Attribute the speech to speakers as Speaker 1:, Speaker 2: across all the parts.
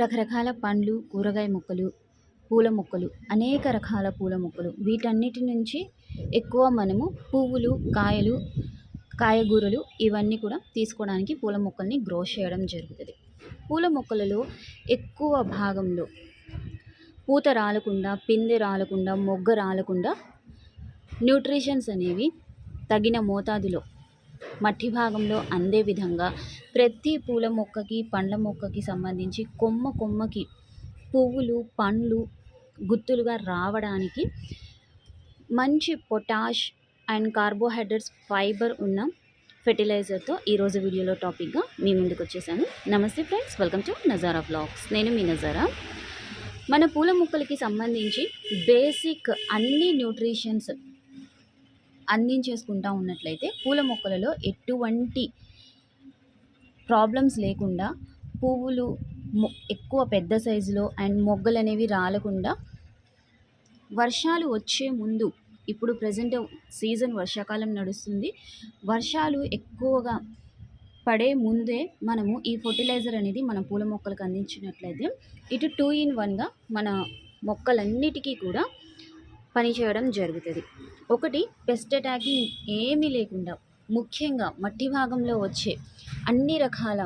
Speaker 1: రకరకాల పండ్లు కూరగాయ మొక్కలు పూల మొక్కలు అనేక రకాల పూల మొక్కలు. వీటన్నిటి నుంచి ఎక్కువ మనము పువ్వులు కాయలు కాయగూరలు ఇవన్నీ కూడా తీసుకోవడానికి పూల మొక్కల్ని గ్రో చేయడం జరుగుతుంది. పూల మొక్కలలో ఎక్కువ భాగంలో పూత రాలకుండా పిందె రాలకుండా మొగ్గ రాలకుండా న్యూట్రిషన్స్ అనేవి తగిన మోతాదులో మట్టి భాగంలో అందే విధంగా ప్రతి పూల మొక్కకి పండ్ల మొక్కకి సంబంధించి కొమ్మ కొమ్మకి పువ్వులు పండ్లు గుత్తులుగా రావడానికి మంచి పొటాష్ అండ్ కార్బోహైడ్రేట్స్ ఫైబర్ ఉన్న ఫెర్టిలైజర్తో ఈరోజు వీడియోలో టాపిక్గా మీ ముందుకు వచ్చేసాను. నమస్తే friends welcome to Nazara blogs నేను మీ నజారా. మన పూల మొక్కలకి సంబంధించి బేసిక్ అన్ని న్యూట్రిషన్స్ అందించేసుకుంటా ఉన్నట్లయితే పూల మొక్కలలో ఎటువంటి ప్రాబ్లమ్స్ లేకుండా పువ్వులు మొ- ఎక్కువ పెద్ద సైజులో అండ్ మొగ్గలు అనేవి రాలకుండా వర్షాలు వచ్చే ముందు ఇప్పుడు ప్రజెంట్ సీజన్ వర్షాకాలం నడుస్తుంది వర్షాలు ఎక్కువగా పడే ముందే మనము ఈ ఫర్టిలైజర్ అనేది మన పూల మొక్కలకు అందించినట్లయితే ఇటు టూ ఇన్ వన్గా మన మొక్కలన్నిటికీ కూడా పనిచేయడం జరుగుతుంది. ఒకటి పెస్ట్ అటాకింగ్ ఏమీ లేకుండా ముఖ్యంగా మట్టి భాగంలో వచ్చే అన్ని రకాల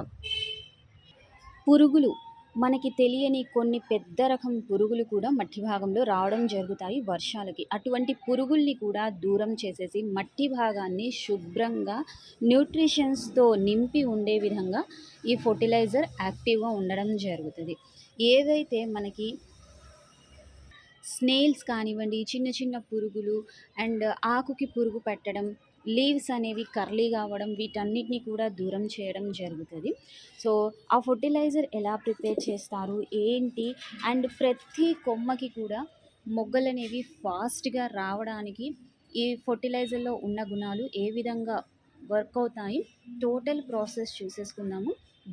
Speaker 1: పురుగులు మనకి తెలియని కొన్ని పెద్ద రకం పురుగులు కూడా మట్టి భాగంలో రావడం జరుగుతాయి వర్షాలకి. అటువంటి పురుగుల్ని కూడా దూరం చేసేసి మట్టి భాగాన్ని శుభ్రంగా న్యూట్రిషన్స్తో నింపి ఉండే విధంగా ఈ ఫర్టిలైజర్ యాక్టివ్గా ఉండడం జరుగుతుంది. ఏదైతే మనకి స్నేల్స్ కానివ్వండి చిన్న చిన్న పురుగులు అండ్ ఆకుకి పురుగు పెట్టడం లీవ్స్ అనేవి కర్లీ కావడం వీటన్నిటిని కూడా దూరం చేయడం జరుగుతుంది. సో ఆ ఫర్టిలైజర్ ఎలా ప్రిపేర్ చేస్తారు ఏంటి అండ్ ప్రతి కొమ్మకి కూడా మొగ్గలు అనేవి ఫాస్ట్గా రావడానికి ఈ ఫర్టిలైజర్లో ఉన్న గుణాలు ఏ విధంగా వర్క్ అవుతాయి టోటల్ ప్రాసెస్ చూసేసుకుందాము.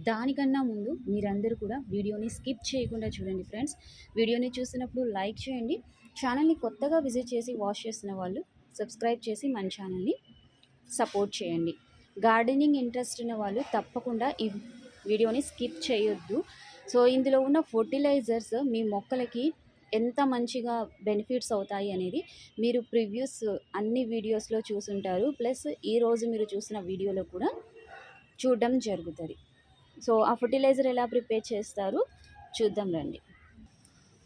Speaker 1: దానికన్నా ముందు మీరందరూ కూడా వీడియోని స్కిప్ చేయకుండా చూడండి ఫ్రెండ్స్. వీడియోని చూసినప్పుడు లైక్ చేయండి. ఛానల్ని కొత్తగా విజిట్ చేసి వాచ్ చేసిన వాళ్ళు సబ్స్క్రైబ్ చేసి మన ఛానల్ని సపోర్ట్ చేయండి. గార్డెనింగ్ ఇంట్రెస్ట్ ఉన్న వాళ్ళు తప్పకుండా ఈ వీడియోని స్కిప్ చేయొద్దు. సో ఇందులో ఉన్న ఫర్టిలైజర్స్ మీ మొక్కలకి ఎంత మంచిగా బెనిఫిట్స్ అవుతాయి అనేది మీరు ప్రివ్యూస్ అన్ని వీడియోస్లో చూసుంటారు. ప్లస్ ఈరోజు మీరు చూసిన వీడియోలో కూడా చూడడం జరుగుతుంది. సో ఆ ఫర్టిలైజర్ ఎలా ప్రిపేర్ చేస్తారు? చూద్దాం రండి.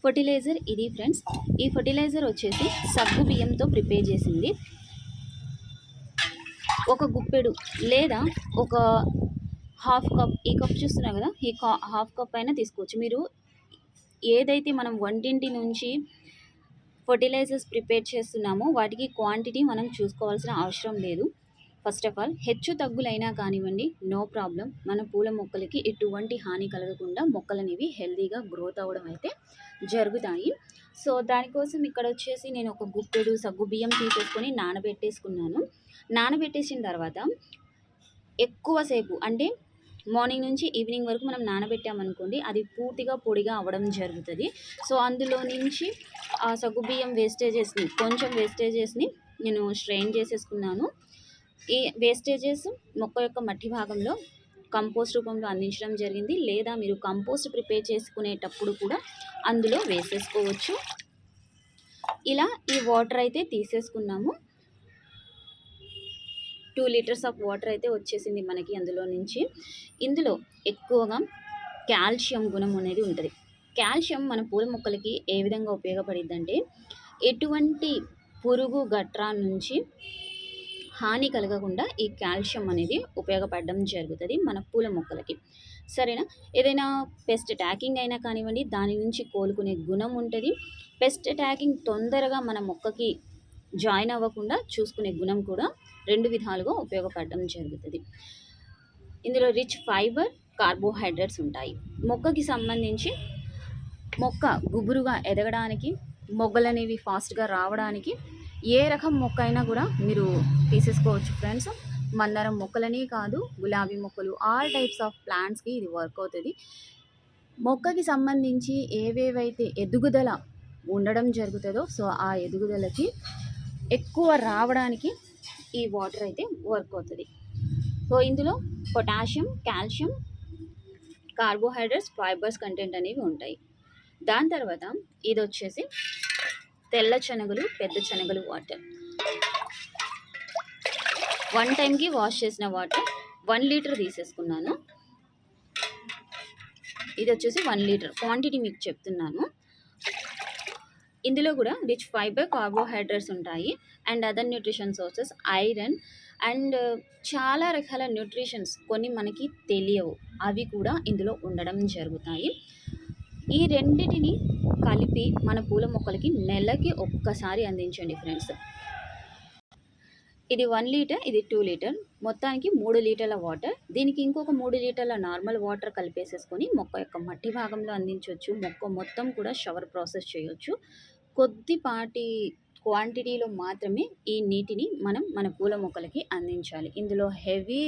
Speaker 1: ఫర్టిలైజర్ ఇది ఫ్రెండ్స్ ఈ ఫర్టిలైజర్ వచ్చేసి సగ్గు బియ్యంతో ప్రిపేర్ చేసింది. ఒక గుప్పెడు లేదా ఒక హాఫ్ కప్ ఈ కప్ చూస్తున్నారు కదా? ఈ కా హాఫ్ కప్ అయినా తీసుకోవచ్చు. మీరు ఏదైతే మనం వంటింటి నుంచి ఫర్టిలైజర్స్ ప్రిపేర్ చేస్తున్నామో వాటికి క్వాంటిటీ మనం చూసుకోవాల్సిన అవసరం లేదు. ఫస్ట్ ఆఫ్ ఆల్ హెచ్చు తగ్గులైనా కానివ్వండి నో ప్రాబ్లం మన పూల మొక్కలకి ఎటువంటి హాని కలగకుండా మొక్కలు అనేవి హెల్తీగా గ్రోత్ అవ్వడం అయితే జరుగుతాయి. సో దానికోసం ఇక్కడ వచ్చేసి నేను ఒక గుప్పెడు సగ్గు బియ్యం తీసేసుకొని నానబెట్టేసుకున్నాను. నానబెట్టేసిన తర్వాత ఎక్కువసేపు అంటే మార్నింగ్ నుంచి ఈవినింగ్ వరకు మనం నానబెట్టామనుకోండి అది పూర్తిగా పొడిగా అవ్వడం జరుగుతుంది. సో అందులో నుంచి ఆ సగ్గు బియ్యం వేస్టేజెస్ని కొంచెం వేస్టేజెస్ని నేను స్ట్రెయిన్ చేసేసుకున్నాను. ఈ వేస్టేజెస్ మొక్క యొక్క మట్టి భాగంలో కంపోస్ట్ రూపంలో అందించడం జరిగింది. లేదా మీరు కంపోస్ట్ ప్రిపేర్ చేసుకునేటప్పుడు కూడా అందులో వేసేసుకోవచ్చు. ఇలా ఈ వాటర్ అయితే తీసేసుకున్నాము. టూ లీటర్స్ ఆఫ్ వాటర్ అయితే వచ్చేసింది మనకి అందులో నుంచి. ఇందులో ఎక్కువగా కాల్షియం గుణం అనేది ఉంటుంది. కాల్షియం మన పూల మొక్కలకి ఏ విధంగా ఉపయోగపడిద్దంటే ఎటువంటి పురుగు గట్రా నుంచి హాని కలగకుండా ఈ కాల్షియం అనేది ఉపయోగపడడం జరుగుతుంది మన పూల మొక్కలకి. సరేనా? ఏదైనా పెస్ట్ అటాకింగ్ అయినా కానివ్వండి దాని నుంచి కోలుకునే గుణం ఉంటుంది. పెస్ట్ అటాకింగ్ తొందరగా మన మొక్కకి జాయిన్ అవ్వకుండా చూసుకునే గుణం కూడా రెండు విధాలుగా ఉపయోగపడడం జరుగుతుంది. ఇందులో రిచ్ ఫైబర్ కార్బోహైడ్రేట్స్ ఉంటాయి. మొక్కకి సంబంధించి మొక్క గుబురుగా ఎదగడానికి మొగ్గలు అనేవి ఫాస్ట్గా రావడానికి ఏ రకం మొక్క అయినా కూడా మీరు తీసేసుకోవచ్చు ఫ్రెండ్స్. మందారం మొక్కలనే కాదు గులాబీ మొక్కలు ఆల్ టైప్స్ ఆఫ్ ప్లాంట్స్కి ఇది వర్క్ అవుతుంది. మొక్కకి సంబంధించి ఏవేవైతే ఎదుగుదల ఉండడం జరుగుతుందో సో ఆ ఎదుగుదలకి ఎక్కువ రావడానికి ఈ వాటర్ అయితే వర్క్ అవుతుంది. సో ఇందులో potassium calcium carbohydrates fibres content అనేవి ఉంటాయి. దాని తర్వాత ఇది వచ్చేసి తెల్ల శనగలు పెద్ద శనగలు వాటర్ వన్ టైంకి వాష్ చేసిన వాటర్ వన్ లీటర్ తీసేసుకున్నాను. ఇది వచ్చేసి వన్ లీటర్ క్వాంటిటీ మీకు చెప్తున్నాను. ఇందులో కూడా రిచ్ ఫైబర్ కార్బోహైడ్రేట్స్ ఉంటాయి. And other nutrition sources iron and చాలా రకాల న్యూట్రిషన్స్ కొన్ని మనకి తెలియవు. అవి కూడా ఇందులో ఉండడం జరుగుతాయి. ఈ రెండిటిని కలిపి మన పూల మొక్కలకి నెలకి ఒక్కసారి అందించండి ఫ్రెండ్స్. ఇది వన్ లీటర్ ఇది టూ లీటర్. మొత్తానికి మూడు లీటర్ల వాటర్. దీనికి ఇంకొక మూడు లీటర్ల నార్మల్ వాటర్ కలిపేసేసుకొని మొక్క యొక్క మట్టి భాగంలో అందించవచ్చు. మొక్క మొత్తం కూడా షవర్ ప్రాసెస్ చేయొచ్చు. కొద్దిపాటి క్వాంటిటీలో మాత్రమే ఈ నీటిని మనం మన పూల మొక్కలకి అందించాలి. ఇందులో హెవీ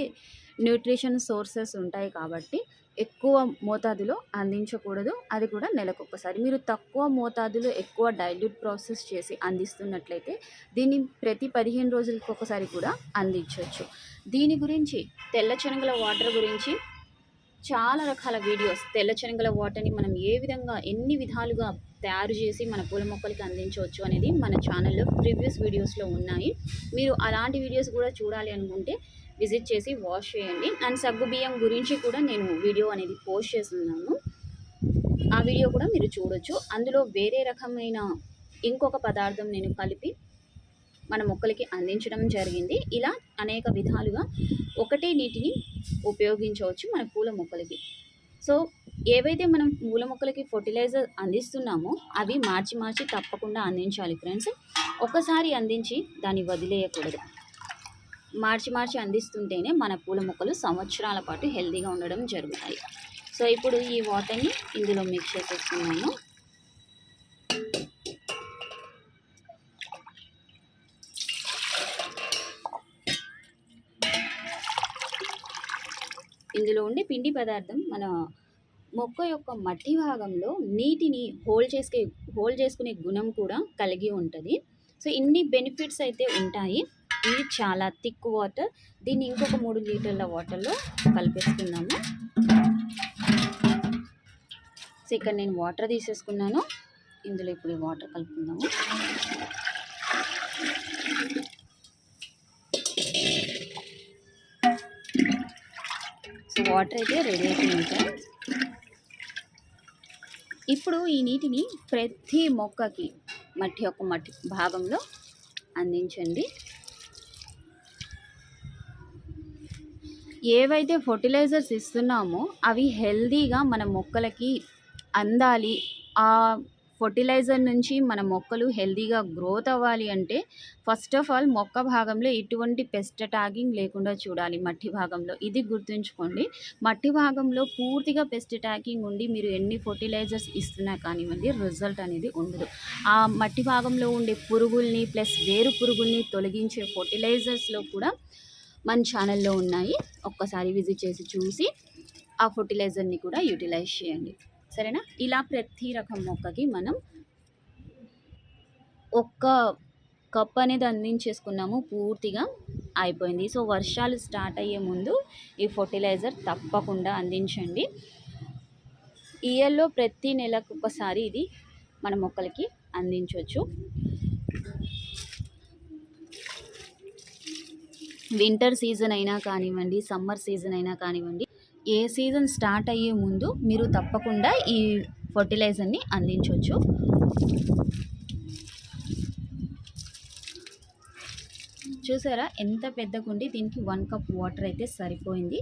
Speaker 1: న్యూట్రిషన్ సోర్సెస్ ఉంటాయి కాబట్టి ఎక్కువ మోతాదులో అందించకూడదు. అది కూడా నెలకు ఒకసారి మీరు తక్కువ మోతాదులో ఎక్కువ డైల్యూట్ ప్రాసెస్ చేసి అందిస్తున్నట్లయితే దీన్ని ప్రతి పదిహేను రోజులకి ఒకసారి కూడా అందించవచ్చు. దీని గురించి తెల్ల శనగల వాటర్ గురించి చాలా రకాల వీడియోస్ తెల్ల శనగల వాటర్ని మనం ఏ విధంగా ఎన్ని విధాలుగా తయారు చేసి మన పూల మొక్కలకి అందించవచ్చు అనేది మన ఛానల్లో ప్రీవియస్ వీడియోస్లో ఉన్నాయి. మీరు అలాంటి వీడియోస్ కూడా చూడాలి అనుకుంటే విజిట్ చేసి వాష్ చేయండి. అండ్ సగ్గు బియ్యం గురించి కూడా నేను వీడియో అనేది పోస్ట్ చేస్తున్నాను. ఆ వీడియో కూడా మీరు చూడొచ్చు. అందులో వేరే రకమైన ఇంకొక పదార్థం నేను కలిపి మన మొక్కలకి అందించడం జరిగింది. ఇలా అనేక విధాలుగా ఒకటే నీటిని ఉపయోగించవచ్చు మన పూల మొక్కలకి. సో ఏవైతే మనం పూల మొక్కలకి ఫర్టిలైజర్ అందిస్తున్నామో అవి మార్చి మార్చి తప్పకుండా అందించాలి ఫ్రెండ్స్. ఒకసారి అందించి దాన్ని వదిలేయకూడదు. మార్చి మార్చి అందిస్తుంటేనే మన పూల మొక్కలు సంవత్సరాల పాటు హెల్తీగా ఉండడం జరుగుతాయి. సో ఇప్పుడు ఈ వాటర్ని ఇందులో మిక్స్ చేసేసుకున్నాను. ఇందులో ఉండే పిండి పదార్థం మన మొక్క యొక్క మట్టి భాగంలో నీటిని హోల్డ్ చేసుకే హోల్డ్ చేసుకునే గుణం కూడా కలిగి ఉంటుంది. సో ఇన్ని బెనిఫిట్స్ అయితే ఉంటాయి. ఇది చాలా థిక్ వాటర్. దీన్ని ఇంకొక మూడు లీటర్ల వాటర్లో కలిపేసుకుందాము. సో ఇక్కడ నేను వాటర్ తీసేసుకున్నాను. ఇందులో ఇప్పుడు వాటర్ కలుపుకుందాము. సో వాటర్ అయితే రెడీ అయిపోయింది సార్ ఇప్పుడు ఈ నీటిని ప్రతి మొక్కకి మట్టి యొక్క మట్టి భాగంలో అందించండి. ఏవైతే ఫర్టిలైజర్స్ ఇస్తున్నామో అవి హెల్దీగా మన మొక్కలకి అందాలి. ఆ ఫర్టిలైజర్ నుంచి మన మొక్కలు హెల్దీగా గ్రోత్ అవ్వాలి అంటే ఫస్ట్ ఆఫ్ ఆల్ మొక్క భాగంలో ఎటువంటి పెస్ట్ ట్యాగింగ్ లేకుండా చూడాలి మట్టి భాగంలో. ఇది గుర్తుంచుకోండి. మట్టి భాగంలో పూర్తిగా పెస్ట్ ట్యాగింగ్ ఉండి మీరు ఎన్ని ఫర్టిలైజర్స్ ఇస్తున్నా కానివ్వండి రిజల్ట్ అనేది ఉండదు. ఆ మట్టి భాగంలో ఉండే పురుగుల్ని ప్లస్ వేరు పురుగుల్ని తొలగించే ఫర్టిలైజర్స్లో కూడా మన ఛానల్లో ఉన్నాయి. ఒక్కసారి విజిట్ చేసి చూసి ఆ ఫర్టిలైజర్ని కూడా యూటిలైజ్ చేయండి. సరేనా? ఇలా ప్రతి రకం మొక్కకి మనం ఒక్క కప్ అనేది అందించేసుకున్నాము పూర్తిగా అయిపోయింది. సో వర్షాలు స్టార్ట్ అయ్యే ముందు ఈ ఫర్టిలైజర్ తప్పకుండా అందించండి. ఇయర్లో ప్రతి నెలకు ఒకసారి ఇది మన మొక్కలకి అందించవచ్చు వింటర్ సీజన్ అయినా కానివ్వండి సమ్మర్ సీజన్ అయినా కానివ్వండి ఏ సీజన్ స్టార్ట్ అయ్యే ముందు మీరు తప్పకుండా ఈ ఫర్టిలైజర్ని అందించవచ్చు చూసారా? ఎంత పెద్ద కుండి? దీనికి వన్ కప్ వాటర్ అయితే సరిపోయింది.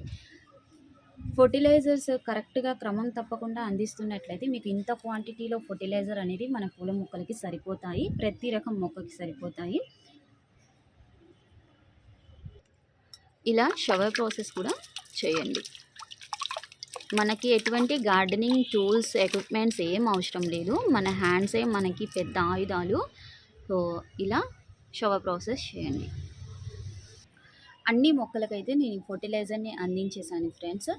Speaker 1: ఫర్టిలైజర్స్ కరెక్ట్గా క్రమం తప్పకుండా అందిస్తున్నట్లయితే మీకు ఇంత క్వాంటిటీలో ఫర్టిలైజర్ అనేది మన పూల మొక్కలకి సరిపోతాయి. ప్రతి రకం మొక్కకి సరిపోతాయి. ఇలా షవర్ ప్రాసెస్ కూడా చేయండి. మనకి ఎటువంటి గార్డెనింగ్ టూల్స్ ఎక్విప్మెంట్స్ ఏం అవసరం లేదు. మన హ్యాండ్సే మనకి పెద్ద ఆయుధాలు. సో ఇలా షవర్ ప్రాసెస్ చేయండి. అన్ని మొక్కలకైతే నేను ఫర్టిలైజర్ని అందించేశాను ఫ్రెండ్స్.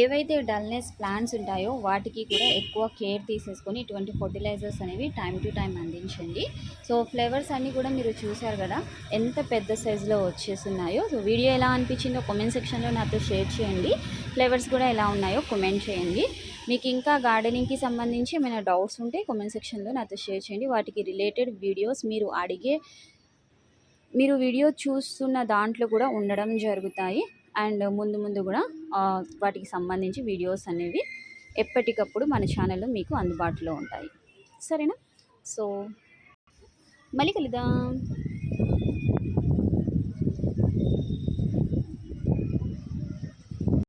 Speaker 1: ఏవైతే డల్నెస్ ప్లాంట్స్ ఉంటాయో వాటికి కూడా ఎక్కువ కేర్ తీసేసుకొని ఇటువంటి ఫర్టిలైజర్స్ అనేవి టైం టు టైం అందించండి. సో ఫ్లేవర్స్ అన్నీ కూడా మీరు చూశారు కదా ఎంత పెద్ద సైజులో వచ్చేస్తున్నాయో. సో వీడియో ఎలా అనిపించిందో కామెంట్ సెక్షన్లో నాతో షేర్ చేయండి. ఫ్లేవర్స్ కూడా ఎలా ఉన్నాయో కామెంట్ చేయండి. మీకు ఇంకా గార్డెనింగ్కి సంబంధించి ఏమైనా డౌట్స్ ఉంటే కామెంట్ సెక్షన్లో నాతో షేర్ చేయండి. వాటికి రిలేటెడ్ వీడియోస్ మీరు అడిగే మీరు వీడియో చూస్తున్న దాంట్లో కూడా ఉండడం జరుగుతాయి. అండ్ ముందు ముందు కూడా వాటికి సంబంధించి వీడియోస్ అనేవి ఎప్పటికప్పుడు మన ఛానల్లో మీకు అందుబాటులో ఉంటాయి. సరేనా? సో మళ్ళీ కలుద్దాం.